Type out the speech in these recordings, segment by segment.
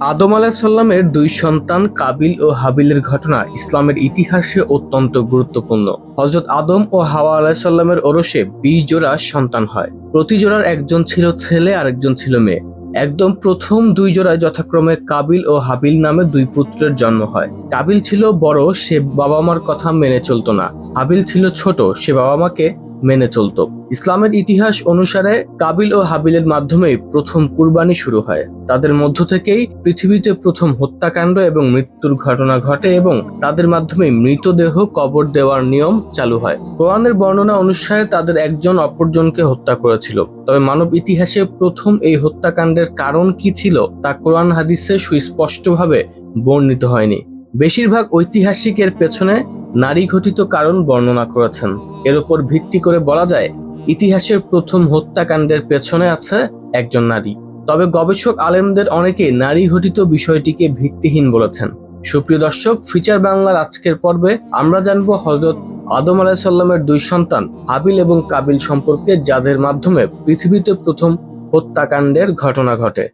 আদম আলাহিসাল্লামের দুই সন্তান কাবিল ও হাবিলের ঘটনা ইসলামের ইতিহাসে অত্যন্ত গুরুত্বপূর্ণ। হজরত আদম ও হাওয়া আলাহিসাল্লামের ওরসে বিশ জোড়া সন্তান হয়। প্রতি জোড়ার একজন ছিল ছেলে আর একজন ছিল মেয়ে। একদম প্রথম দুই জোড়ায় যথাক্রমে কাবিল ও হাবিল নামে দুই পুত্রের জন্ম হয়। কাবিল ছিল বড়, সে বাবা মার কথা মেনে চলতো না। হাবিল ছিল ছোট, সে বাবা মাকে মেনে চলত। ইসলামের ইতিহাস অনুসারে কাবিল ও হাবিলের মাধ্যমেই প্রথম কুরবানি শুরু হয়। তাদের মধ্য থেকেই পৃথিবীতে প্রথম হত্যাকাণ্ড এবং মৃত্যুর ঘটনা ঘটে এবং তাদের মাধ্যমে মৃতদেহ কবর দেওয়ার নিয়ম চালু হয়। কোরআনের বর্ণনা অনুসারে তাদের একজন অপরজনকে হত্যা করেছিল। তবে মানব ইতিহাসে প্রথম এই হত্যাকাণ্ডের কারণ কি ছিল তা কোরআন হাদিসে সুস্পষ্টভাবে বর্ণিত হয়নি। বেশিরভাগ ঐতিহাসিকের পেছনে নারী ঘটিত কারণ বর্ণনা করেছেন। এর উপর ভিত্তি করে বলা যায়, ইতিহাসের প্রথম হত্যাকাণ্ডের পেছনে আছে একজন নারী। তবে গবেষক আলেমদের অনেকে নারী ঘটিত বিষয়টিকে ভিত্তিহীন বলেছেন। সুপ্রিয় দর্শক, ফিচার বাংলার আজকের পর্বে আমরা জানব হজরত আদম আলাহিসাল্লামের দুই সন্তান, হাবিল এবং কাবিল সম্পর্কে, যাদের মাধ্যমে পৃথিবীতে প্রথম হত্যাকাণ্ডের ঘটনা ঘটে।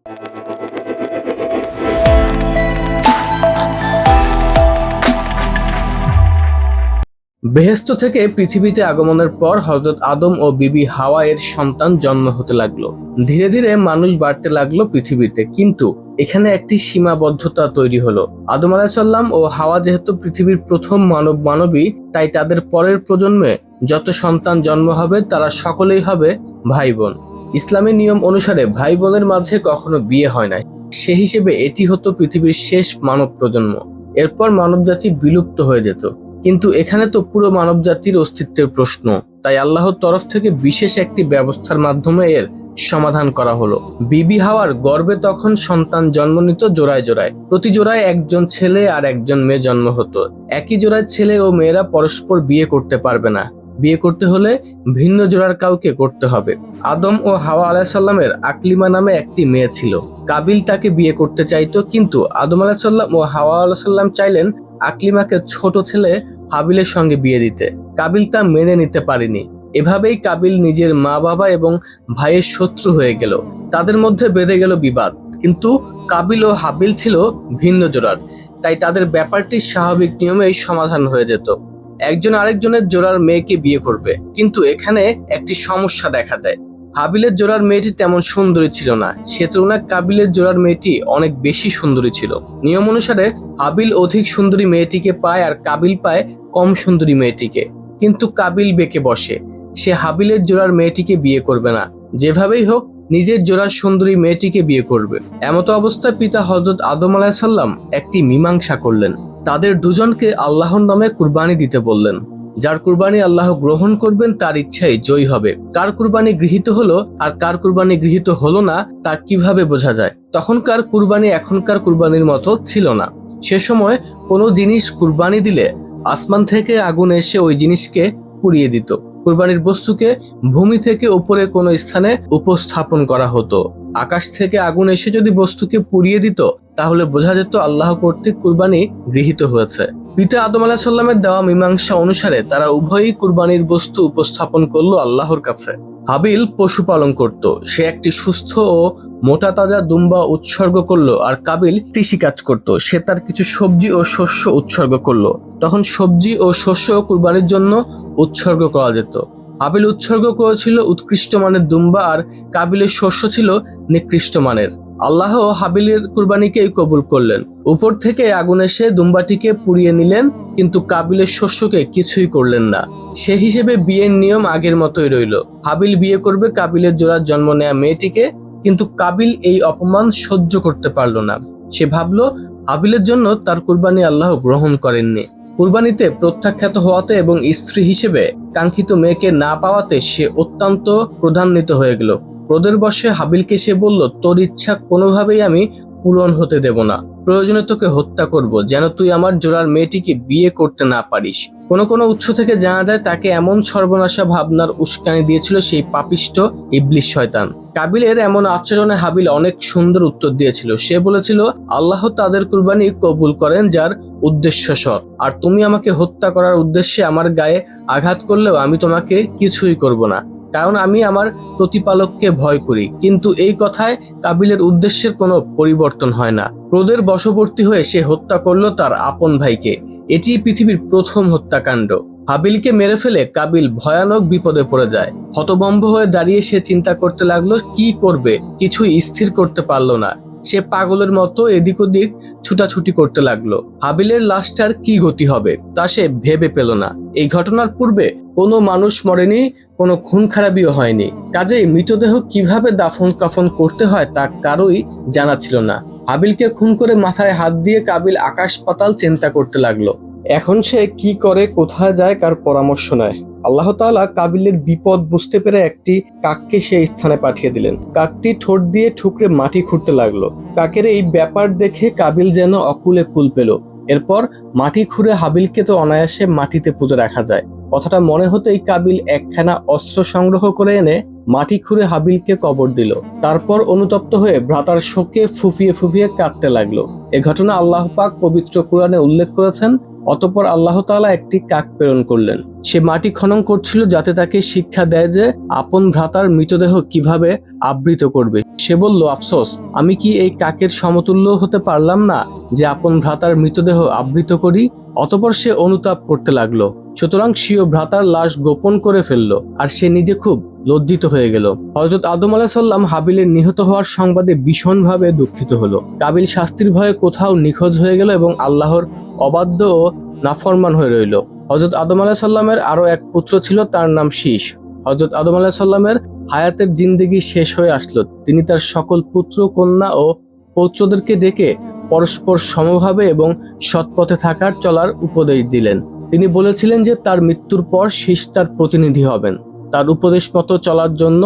বেহেস্ত থেকে পৃথিবীতে আগমনের পর হজরত আদম ও বিবি হাওয়া এর সন্তান জন্ম হতে লাগল। ধীরে ধীরে মানুষ বাড়তে লাগল পৃথিবীতে, কিন্তু এখানে একটি সীমাবদ্ধতা তৈরি হলো। আদম আলাহিসাল্লাম ও হাওয়া যেহেতু পৃথিবীর প্রথম মানব মানবী, তাই তাদের পরের প্রজন্মে যত সন্তান জন্ম হবে, তারা সকলেই হবে ভাই বোন। ইসলামী নিয়ম অনুসারে ভাই বোনের মাঝে কখনো বিয়ে হয় না সে হিসেবে এটি হতো পৃথিবীর শেষ মানব প্রজন্ম। এরপর মানবজাতি বিলুপ্ত হয়ে যেত। কিন্তু এখানে তো পুরো মানবজাতির অস্তিত্বের প্রশ্ন। তাই আল্লাহর তরফ থেকে বিশেষ একটি ব্যবস্থার মাধ্যমে এর সমাধান করা হলো। বিবি হাওয়ার গর্বে তখন সন্তান জন্ম নিত জোড়ায় জোড়ায়। প্রতি জোড়ায় একজন ছেলে আর একজন মেয়ে জন্ম হতো। একই জোড়ায় ছেলে ও মেয়েরা পরস্পর বিয়ে করতে পারবে না। বিয়ে করতে হলে ভিন্ন জোড়ার কাউকে করতে হবে। আদম ও হাওয়া আলাহিসাল্লামের আকলিমা নামে একটি মেয়ে ছিল। কাবিল তাকে বিয়ে করতে চাইতো, কিন্তু আদম আলাহিসাল্লাম ও হাওয়া আলাহিসাল্লাম চাইলেন আকলিমাকে ছোট ছেলে হাবিলের সঙ্গে বিয়ে দিতে। কাবিল তা মেনে নিতে পারেনি। এভাবেই কাবিল নিজের মা বাবা এবং ভাইয়ের শত্রু হয়ে গেল। তাদের মধ্যে বেঁধে গেল বিবাদ। কিন্তু কাবিল ও হাবিল ছিল ভিন্ন জোড়ার। তাই তাদের ব্যাপারটি স্বাভাবিক নিয়মেই সমাধান হয়ে যেত। একজন আরেকজনের জোড়ার মেয়েকে বিয়ে করবে। কিন্তু এখানে একটি সমস্যা দেখা দেয়। হাবিলের জোড়ার মেয়েটি তেমন সুন্দরী ছিল না। সে তুলনায় কাবিলের জোড়ার মেয়েটি অনেক বেশি সুন্দরী ছিল। নিয়ম অনুসারে হাবিল অধিক সুন্দরী মেয়েটিকে পায় আর কাবিল পায় কম সুন্দরী মেয়েটিকে। কিন্তু কাবিল বেঁকে বসে। সে হাবিলের জোড়ার মেয়েটিকে বিয়ে করবে না। যেভাবেই হোক, নিজের জোড়ার সুন্দরী মেয়েটিকে বিয়ে করবে। এমতো অবস্থায় পিতা হজরত আদম আলাহিসাল্লাম একটি মীমাংসা করলেন। তাদের দুজনকে আল্লাহর নামে কুরবানি দিতে বললেন। যার কুরবানি আল্লাহ গ্রহণ করবেন, তার ইচ্ছাই জয়ী হবে। কার কুরবানি গৃহীত হলো আর কার কুরবানি গৃহীত হলো না, তা কীভাবে বোঝা যায়? তখনকার কুরবানি এখনকার কুরবানির মতো ছিল না। সে সময় কোনো জিনিস কুরবানি দিলে আসমান থেকে আগুন এসে ওই জিনিসকে পুড়িয়ে দিত। কুরবানির বস্তুকে ভূমি থেকে উপরে কোনো স্থানে উপস্থাপন করা হতো। আকাশ থেকে আগুন এসে যদি বস্তুকে পুড়িয়ে দিত, তাহলে বোঝা যেত আল্লাহ কর্তৃক কুরবানি গৃহীত হয়েছে। পিতা আদম আলাহ সাল্লামের দেওয়া মীমাংসা অনুসারে তারা উভয়ই কুরবানির বস্তু উপস্থাপন করল আল্লাহর কাছে। হাবিল পশুপালন করত। সে একটি সুস্থ ও মোটা তাজা দুম্বা উৎসর্গ করল আর কাবিল কৃষিকাজ করত। সে তার কিছু সবজি ও শস্য উৎসর্গ করল। তখন সবজি ও শস্য কুরবানির জন্য উৎসর্গ করা যেত। হাবিল উৎসর্গ করেছিল উৎকৃষ্ট মানের দুম্বা আর কাবিলের শস্য ছিল নিকৃষ্ট মানের। আল্লাহ হাবিলের কুরবানিকেই কবুল করলেন। উপর থেকে আগুন এসে দুম্বাটিকে পুড়িয়ে নিলেন, কিন্তু কাবিলের শস্যকে কিছুই করলেন না। সে হিসেবে বিয়ের নিয়ম আগের মতোই রইল। হাবিল বিয়ে করবে কাবিলের জোড়ার জন্ম নেয়া মেয়েটিকে, কিন্তু কাবিল এই অপমান সহ্য করতে পারল না। সে ভাবল, হাবিলের জন্য তার কুরবানি আল্লাহ গ্রহণ করেননি। কুরবানিতে প্রত্যাখ্যাত হওয়াতে এবং স্ত্রী হিসেবে কাঙ্ক্ষিত মেয়েকে না পাওয়াতে সে অত্যন্ত প্রধান্বিত হয়ে গেল। ক্রোধের বশে হাবিলকে সে বলল, তোর ইচ্ছা কোনোভাবেই আমি পূরণ হতে দেব না। প্রয়োজনে তোকে হত্যা করব, যেন তুই আমার জোড়ার মেয়েটিকে বিয়ে করতে না পারিস। কোন কোন উৎস থেকে জানা যায়, তাকে এমন সর্বনাশা ভাবনার উস্কানি দিয়েছিল সেই পাপিষ্ট ইবলিশ শয়তান। কাবিলের এমন আচরণে হাবিল অনেক সুন্দর উত্তর দিয়েছিল। সে বলেছিল, আল্লাহ তাদের কুরবানি কবুল করেন যার উদ্দেশ্য সৎ। আর তুমি আমাকে হত্যা করার উদ্দেশ্যে আমার গায়ে আঘাত করলেও আমি তোমাকে কিছুই করব না। কারণ আমি আমার প্রতিপালককে ভয় করি। কিন্তু এই কথায় কাবিলের উদ্দেশ্যের কোনো পরিবর্তন হয় না। ক্রোধের বশবর্তী হয়ে সে হত্যা করল তার আপন ভাইকে। এটি পৃথিবীর প্রথম হত্যাকাণ্ড। হাবিলকে মেরে ফেলে কাবিল ভয়ানক বিপদে পড়ে যায়। হতবম্ব হয়ে দাঁড়িয়ে সে চিন্তা করতে লাগল, কি করবে? কিছুই স্থির করতে পারল না। সে পাগলের মতো এদিক ওদিক ছুটাছুটি করতে লাগল। হাবিলের লাশটার কি গতি হবে, তা সে ভেবে পেল না। এই ঘটনার পূর্বে কোনো মানুষ মরেনি, কোনো খুন খারাপিও হয়নি। কাজেই মৃতদেহ কীভাবে দাফন কাফন করতে হয় তা কারোই জানা ছিল না। হাবিলকে খুন করে মাথায় হাত দিয়ে কাবিল আকাশ পাতাল চিন্তা করতে লাগল। এখন সে কি করে, কোথায় যায়, কার পরামর্শ নেয়? আল্লাহ তাআলা কাবিলের বিপদ বুঝতে পেরে একটি কাককে সেই স্থানে পাঠিয়ে দিলেন। কাকটি ঠোঁট দিয়ে ঠুকরে মাটি খুঁড়তে লাগল। কাকের এই ব্যাপার দেখে কাবিল যেন অকুলে কুল পেল। এরপর মাটি খুঁড়ে হাবিলকে তো অনায়াসে মাটিতে পুঁতে রাখা যায়। কথাটা মনে হতেই কাবিল একখানা অস্ত্র সংগ্রহ করে এনে মাটি খুঁড়ে হাবিলকে কবর দিল। তারপর অনুতপ্ত হয়ে ভ্রাতার শোকে ফুফিয়ে ফুফিয়ে কাঁদতে লাগল। এ ঘটনা আল্লাহ পাক পবিত্র কোরআনে উল্লেখ করেছেন অতপর আল্লাহ তাআলা একটি কাক প্রেরণ করলেন। সে মাটি খনন করছিল যাতে তাকে শিক্ষা দেয় যে আপন ভ্রাতার মৃতদেহ কীভাবে আবৃত করবে। সে বলল, আফসোস, আমি কি এই কাকের সমতুল্য হতে পারলাম না যে আপন ভ্রাতার মৃতদেহ আবৃত করি? অতপর সে অনুতাপ করতে লাগল। সুতরাং সিও ভ্রাতার লাশ গোপন করে ফেলল, আর সে নিজে খুব লজ্জিত হয়ে গেল। হজরত আদম আলাহিসাল্লাম হাবিলের নিহত হওয়ার সংবাদে ভীষণভাবে দুঃখিত হলো। কাবিল শাস্তির ভয়ে কোথাও নিখোঁজ হয়ে গেল এবং আল্লাহর অবাধ্য ও নাফরমান হয়ে রইল। হজরত আদম আলাহিসাল্লামের আরও এক পুত্র ছিল, তার নাম শীষ হজরত আদম আলাহিসাল্লামের হায়াতের জিন্দেগি শেষ হয়ে আসলো। তিনি তার সকল পুত্র, কন্যা ও পৌত্রদেরকে ডেকে পরস্পর সমভাবে এবং সৎপথে থাকার চলার উপদেশ দিলেন। তিনি বলেছিলেন যে তার মৃত্যুর পর শীষ তার প্রতিনিধি হবেন। তার উপদেশ মতো চলার জন্য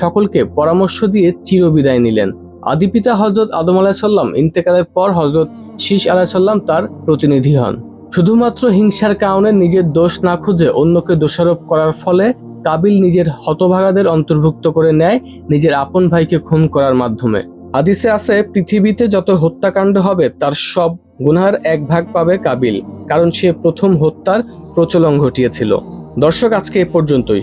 সকলকে পরামর্শ দিয়ে চিরবিদায় নিলেন। আদিপিতা হজরত আদম আলাহিসাল্লাম ইন্তেকালের পর হজরত শীষ আলাহিসাল্লাম তার প্রতিনিধি হন। শুধুমাত্র হিংসার কারণে নিজের দোষ না খুঁজে অন্যকে দোষারোপ করার ফলে কাবিল নিজের হতভাগাদের অন্তর্ভুক্ত করে নেয় নিজের আপন ভাইকে খুন করার মাধ্যমে। হাদিসে আছে, পৃথিবীতে যত হত্যাকাণ্ড হবে, তার সব গুনহার এক ভাগ পাবে কাবিল, কারণ সে প্রথম হত্যার প্রচলন ঘটিয়েছিল। দর্শক, আজকে এ পর্যন্তই।